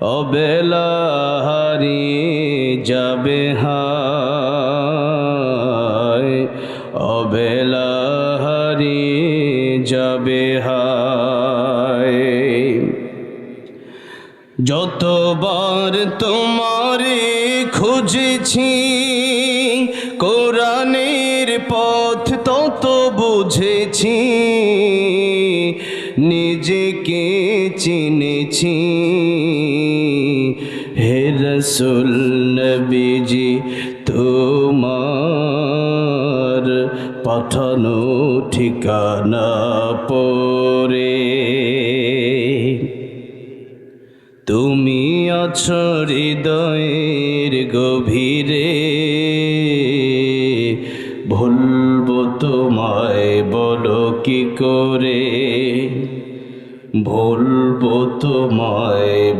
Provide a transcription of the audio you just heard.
অবেলা হারিয়ে যাবে হায়। অবেলা হারিয়ে যাবে হায়। যতবার তোমারে খুঁজেছি, কোরআনের পথ তত বুঝেছি। নিজেকে চিনেছি। হে রসুল নবীজি, তোমার পাঠানো ঠিকানা পরে তুমি আছো হৃদয়ের গভীরে ভুলবো তোমায় কি করে? ভুলবো তোমায়